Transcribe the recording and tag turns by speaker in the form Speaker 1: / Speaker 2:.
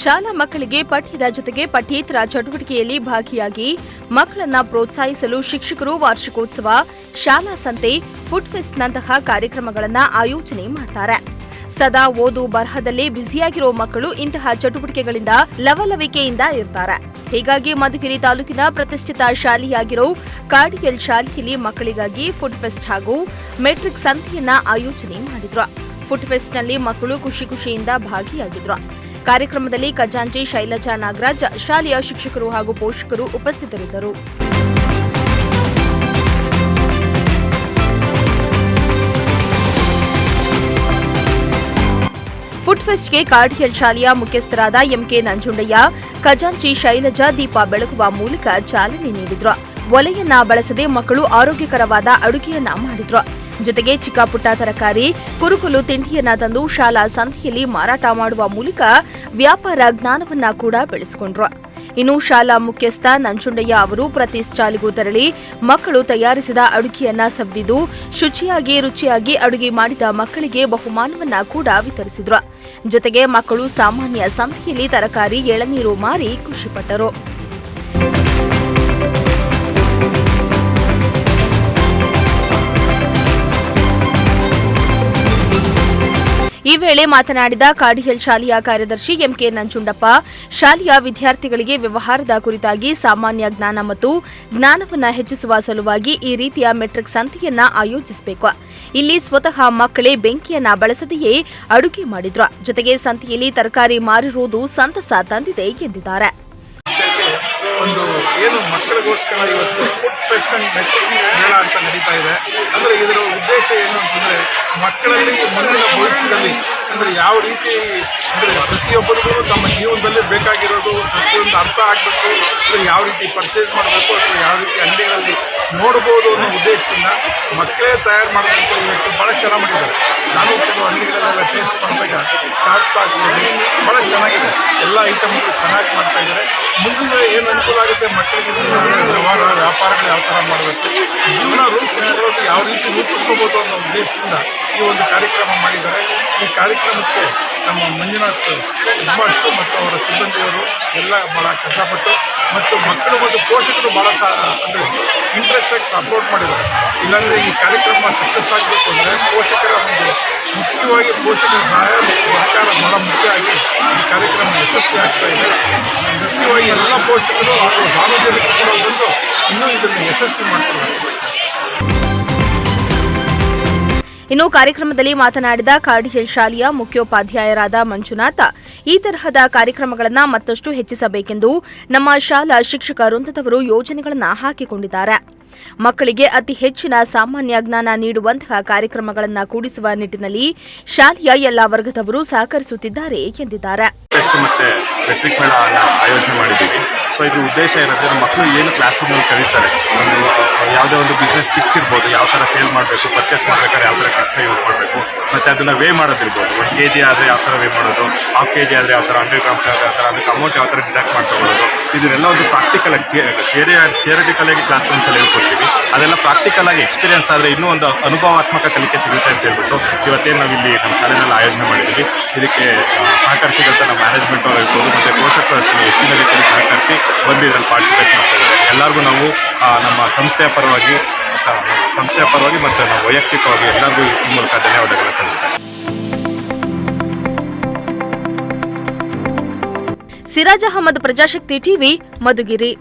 Speaker 1: ಶಾಲಾ ಮಕ್ಕಳಿಗೆ ಪಠ್ಯದ ಜೊತೆಗೆ ಪಠ್ಯೇತರ ಚಟುವಟಿಕೆಯಲ್ಲಿ ಭಾಗಿಯಾಗಿ ಮಕ್ಕಳನ್ನ ಪ್ರೋತ್ಸಾಹಿಸಲು ಶಿಕ್ಷಕರು ವಾರ್ಷಿಕೋತ್ಸವ, ಶಾಲಾ ಸಂತೆ ಫುಡ್ ಫೆಸ್ಟ್ನಂತಹ ಕಾರ್ಯಕ್ರಮಗಳನ್ನು ಆಯೋಜನೆ ಮಾಡ್ತಾರೆ. ಸದಾ ಓದು ಬರಹದಲ್ಲೇ ಬ್ಯುಸಿಯಾಗಿರೋ ಮಕ್ಕಳು ಇಂತಹ ಚಟುವಟಿಕೆಗಳಿಂದ ಲವಲವಿಕೆಯಿಂದ ಇರ್ತಾರೆ. ಹೀಗಾಗಿ ಮಧುಗಿರಿ ತಾಲೂಕಿನ ಪ್ರತಿಷ್ಠಿತ ಶಾಲೆಯಾಗಿರೋ ಕಾಡಿಯಲ್ ಶಾಲೆಯಲ್ಲಿ ಮಕ್ಕಳಿಗಾಗಿ ಫುಡ್ ಫೆಸ್ಟ್ ಹಾಗೂ ಮೆಟ್ರಿಕ್ ಸಂತೆಯನ್ನ ಆಯೋಜನೆ ಮಾಡಿದ್ರು. ಫುಡ್ ಫೆಸ್ಟ್ನಲ್ಲಿ ಮಕ್ಕಳು ಖುಷಿ ಖುಷಿಯಿಂದ ಭಾಗಿಯಾಗಿದ್ರು. ಕಾರ್ಯಕ್ರಮದಲ್ಲಿ ಖಜಾಂಚಿ ಶೈಲಜಾ ನಾಗರಾಜ್, ಶಾಲೆಯ ಶಿಕ್ಷಕರು ಹಾಗೂ ಪೋಷಕರು ಉಪಸ್ಥಿತರಿದ್ದರು. ಫುಡ್ ಫೆಸ್ಟ್ಗೆ ಕಾರ್ಡಿಯಲ್ ಶಾಲೆಯ ಮುಖ್ಯಸ್ಥರಾದ ಎಂಕೆ ನಂಜುಂಡಯ್ಯ, ಖಜಾಂಚಿ ಶೈಲಜಾ ದೀಪ ಬೆಳಗುವ ಮೂಲಕ ಚಾಲನೆ ನೀಡಿದ್ರು. ಒಲೆಯನ್ನ ಬಳಸದೆ ಮಕ್ಕಳು ಆರೋಗ್ಯಕರವಾದ ಅಡುಗೆಯನ್ನ ಮಾಡಿದ್ರು. ಜೊತೆಗೆ ಚಿಕ್ಕಪುಟ್ಟ ತರಕಾರಿ, ಕುರುಕುಲು, ತಿಂಡಿಯನ್ನ ತಂದು ಶಾಲಾ ಸಂತೆಯಲ್ಲಿ ಮಾರಾಟ ಮಾಡುವ ಮೂಲಕ ವ್ಯಾಪಾರ ಜ್ಞಾನವನ್ನ ಕೂಡ ಬೆಳೆಸಿಕೊಂಡ್ರು. ಇನ್ನು ಶಾಲಾ ಮುಖ್ಯಸ್ಥ ನಂಜುಂಡಯ್ಯ ಅವರು ಪ್ರತಿ ಸ್ಟಾಲಿಗೂ ತೆರಳಿ ಮಕ್ಕಳು ತಯಾರಿಸಿದ ಅಡುಗೆಯನ್ನ ಸವಿದಿದ್ದು, ಶುಚಿಯಾಗಿ, ರುಚಿಯಾಗಿ ಅಡುಗೆ ಮಾಡಿದ ಮಕ್ಕಳಿಗೆ ಬಹುಮಾನವನ್ನ ಕೂಡ ವಿತರಿಸಿದ್ರು. ಜೊತೆಗೆ ಮಕ್ಕಳು ಸಾಮಾನ್ಯ ಸಂತೆಯಲ್ಲಿ ತರಕಾರಿ, ಎಳನೀರು ಮಾರಿ ಖುಷಿಪಟ್ಟರು. ಈ ವೇಳೆ ಮಾತನಾಡಿದ ಕಾಡಿಹಲ್ ಶಾಲೆಯ ಕಾರ್ಯದರ್ಶಿ ಎಂಕೆ ನಂಜುಂಡಪ್ಪ, ಶಾಲೆಯ ವಿದ್ಯಾರ್ಥಿಗಳಿಗೆ ವ್ಯವಹಾರದ ಕುರಿತಾಗಿ ಸಾಮಾನ್ಯ ಜ್ಞಾನ ಮತ್ತು ಜ್ಞಾನವನ್ನು ಹೆಚ್ಚಿಸುವ ಸಲುವಾಗಿ ಈ ರೀತಿಯ ಮೆಟ್ರಿಕ್ ಸಂತೆಯನ್ನ ಆಯೋಜಿಸಬೇಕು. ಇಲ್ಲಿ ಸ್ವತಃ ಮಕ್ಕಳೇ ಬೆಂಕಿಯನ್ನ ಬಳಸದೆಯೇ ಅಡುಗೆ ಮಾಡಿದ್ರು. ಜೊತೆಗೆ ಸಂತೆಯಲ್ಲಿ ತರಕಾರಿ ಮಾರಿರುವುದು ಸಂತಸ ತಂದಿದೆ ಎಂದಿದ್ದಾರೆ.
Speaker 2: ಒಂದು ಏನು ಮಕ್ಕಳಿಗೋಸ್ಕರ ಇವತ್ತು ಫುಡ್ ಮೆಟ್ರಿಕ್ ಮೇಳ ಅಂತ ನಡೀತಾ ಇದೆ. ಅಂದರೆ ಇದರ ಉದ್ದೇಶ ಏನು ಅಂತಂದರೆ ಮಕ್ಕಳಲ್ಲಿ ಮುಂದಿನ ಭವಿಷ್ಯದಲ್ಲಿ ಅಂದರೆ ಯಾವ ರೀತಿ ಅಂದರೆ ಪ್ರತಿಯೊಬ್ಬರಿಗೂ ತಮ್ಮ ಜೀವನದಲ್ಲಿ ಬೇಕಾಗಿರೋದು ಪ್ರತಿಯೊಂದು ಅರ್ಥ ಆಗಬೇಕು, ಅಂದರೆ ಯಾವ ರೀತಿ ಪರ್ಚೇಸ್ ಮಾಡಬೇಕು, ಅಥವಾ ಯಾವ ರೀತಿ ಅಂಗಡಿಗಳಲ್ಲಿ ನೋಡ್ಬೋದು ಅನ್ನೋ ಉದ್ದೇಶದಿಂದ ಮಕ್ಕಳೇ ತಯಾರು ಮಾಡಬೇಕು ಇವತ್ತು ಭಾಳ ಚೆನ್ನಾಗಿ ಮಾಡಿದ್ದಾರೆ. ನಾನು ಕೆಲವು ಅಂಗಡಿಗಳಲ್ಲೆಲ್ಲ ಟೇಸ್ಟ್ ಮಾಡಿದಾಗ ಚಾಟ್ಸ್ ಆಗ್ಬೋದು ಭಾಳ ಚೆನ್ನಾಗಿದೆ. ಎಲ್ಲ ಐಟಮ್ ಚೆನ್ನಾಗಿ ಮಾಡ್ತಾ ಇದ್ದಾರೆ. ಮುಂದಿನ ಏನು ಅನುಕೂಲ ಆಗುತ್ತೆ, ಮಕ್ಕಳಿಗೆ ವ್ಯವಹಾರ, ವ್ಯಾಪಾರಗಳು ಯಾವ ಥರ ಮಾಡಬೇಕು, ಜೀವನ ರೂಪಿಸ್ಕೊಳ್ಳೋದು ಯಾವ ರೀತಿ ರೂಪಿಸ್ಕೋಬೋದು ಅನ್ನೋ ಉದ್ದೇಶದಿಂದ ಈ ಒಂದು ಕಾರ್ಯಕ್ರಮ ಮಾಡಿದ್ದಾರೆ. ಈ ಕಾರ್ಯಕ್ರಮಕ್ಕೆ ನಮ್ಮ ಮಂಜುನಾಥ್ ತುಂಬಷ್ಟು ಮತ್ತು ಅವರ ಸಿಬ್ಬಂದಿಯವರು ಎಲ್ಲ ಭಾಳ ಕಷ್ಟಪಟ್ಟು ಮತ್ತು ಮಕ್ಕಳು ಮತ್ತು ಪೋಷಕರು ಭಾಳ ಸಹ ಅಂದರೆ ಇಂಟ್ರೆಸ್ಟ್ ಆಗಿ ಸಪೋರ್ಟ್ ಮಾಡಿದ್ದಾರೆ. ಇಲ್ಲಾಂದರೆ ಈ ಕಾರ್ಯಕ್ರಮ ಸಕ್ಸಸ್ ಆಗಬೇಕು ಅಂದರೆ ಪೋಷಕರ ಒಂದು ಮುಖ್ಯವಾಗಿ ಪೋಷಕರ ಸಹಾಯ ಮತ್ತು ಸಹಕಾರ ಬಹಳ ಮುಖ್ಯವಾಗಿ ಈ ಕಾರ್ಯಕ್ರಮ ಯಶಸ್ವಿ ಆಗ್ತಾ ಇದೆ. ಮುಖ್ಯವಾಗಿ ಎಲ್ಲ ಪೋಷಕರು ಹಾಗೂ ಸಾರ್ವಜನಿಕರು ಬಂದು ಇನ್ನೂ ಇದನ್ನು ಯಶಸ್ವಿ ಮಾಡ್ತಾರೆ
Speaker 1: ಇನ್ನು ಕಾರ್ಯಕ್ರಮದಲ್ಲಿ ಮಾತನಾಡಿದ ಕಾರ್ಡಿಯಲ್ ಶಾಲೆಯ ಮುಖ್ಯೋಪಾಧ್ಯಾಯರಾದ ಮಂಜುನಾಥ, ಈ ತರಹದ ಕಾರ್ಯಕ್ರಮಗಳನ್ನು ಮತ್ತಷ್ಟು ಹೆಚ್ಚಿಸಬೇಕೆಂದು ನಮ್ಮ ಶಾಲಾ ಶಿಕ್ಷಕ ವೃಂದದವರು ಯೋಜನೆಗಳನ್ನು ಹಾಕಿಕೊಂಡಿದ್ದಾರೆ. ಮಕ್ಕಳಿಗೆ ಅತಿ ಹೆಚ್ಚಿನ ಸಾಮಾನ್ಯ ಜ್ಞಾನ ನೀಡುವಂತಹ ಕಾರ್ಯಕ್ರಮಗಳನ್ನು ಕೂಡಿಸುವ ನಿಟ್ಟಿನಲ್ಲಿ ಶಾಲೆಯ ಎಲ್ಲಾ ವರ್ಗದವರು ಸಹಕರಿಸುತ್ತಿದ್ದಾರೆ ಎಂದಿದ್ದಾರೆ.
Speaker 3: ಮೆಟ್ರಿಕ್ ಮೇಳ ಆಯೋಜನೆ ಮಾಡಿದ್ದೀವಿ. ಸೊ ಇದ್ರ ಉದ್ದೇಶ ಏನಂದರೆ ನಮ್ಮ ಮಕ್ಕಳು ಏನು ಕ್ಲಾಸ್ ರೂಮಲ್ಲಿ ಕಲಿತಾರೆ? ಒಂದು, ಯಾವುದೇ ಒಂದು ಬಿಸ್ನೆಸ್ ಟಿಕ್ಸ್ ಇರ್ಬೋದು, ಯಾವ ಥರ ಸೇಲ್ ಮಾಡಬೇಕು ಪರ್ಚೇಸ್ ಮಾಡ್ಬೇಕಾದ್ರೆ ಯಾವ ಥರ ಕಷ್ಟ ಯೂಸ್ ಮಾಡಬೇಕು, ಮತ್ತು ಅದನ್ನು ವೇ ಮಾಡೋದಿರ್ಬೋದು. ಒಂದು ಕೆ ಜಿ ಆದರೆ ಯಾವ ಥರ ವೇ ಮಾಡೋದು ಹಾಫ್ ಕೆ ಜಿ ಆದರೆ ಯಾವ ಥರ ಹಂಡ್ರೆಡ್ ಗ್ರಾಮ್ಸ್ ಯಾವ ಥರ ಅದಕ್ಕೆ ಅಮೌಂಟ್ ಯಾವ ಥರ ಡಿಡಕ್ಟ್ ಮಾಡ್ಕೊಬೋದು. ಇದನ್ನೆಲ್ಲ ಒಂದು ಪ್ರಾಕ್ಟಿಕಲ್ ಥಿಯರಿ ಥಿಯರಿಟಿಕಲ್ ಆಗಿ ಕ್ಲಾಸ್ ರೂಮ್ಸಲ್ಲಿ ಹೇಳ್ಕೊಡ್ತೀವಿ. ಅದೆಲ್ಲ ಪ್ರಾಕ್ಟಿಕಲ್ ಆಗಿ ಎಕ್ಸ್ಪೀರಿಯನ್ಸ್ ಆದರೆ ಇನ್ನೂ ಒಂದು ಅನುಭವಾತ್ಮಕ ಕಲಿಕೆ ಸಿಗುತ್ತೆ ಅಂತ ಹೇಳ್ಬಿಟ್ಟು ಇವತ್ತೇನು ನಾವು ಇಲ್ಲಿ ನಮ್ಮ ಶಾಲೆಯಲ್ಲಿ ಆಯೋಜನೆ ಮಾಡಿದ್ದೀವಿ. ಇದಕ್ಕೆ ಸಹಕರಿಸಿದಂಥ ನಮ್ಮ ಮ್ಯಾನೇಜ್ಮೆಂಟ್ ಅವರು ಮತ್ತು ಪೋಷಕರು ಹೆಚ್ಚಿನ ರೀತಿಯಲ್ಲಿ ಸಹಕರಿಸಿ ಬಂದು ಇದರಲ್ಲಿ ಪಾರ್ಟಿಸಿಪೇಟ್ ಮಾಡ್ತಾ ಇದ್ದಾರೆ ಎಲ್ಲರಿಗೂ ನಾವು ನಮ್ಮ ಸಂಸ್ಥೆಯ ಪರವಾಗಿ ಸಂಸ್ಥೆಯ ಪರವಾಗಿ ಮತ್ತು ನಾವು ವೈಯಕ್ತಿಕವಾಗಿ ಎಲ್ಲರಿಗೂ ಈ ಮೂಲಕ ಧನ್ಯವಾದಗಳನ್ನು ಸಲ್ಲಿಸ್ತಾ ಇದ್ದೀವಿ.
Speaker 1: ಸಿರಾಜ್ ಅಹಮದ್ ಪ್ರಜಾಶಕ್ತಿ ಟಿವಿ, ಮಧುಗಿರಿ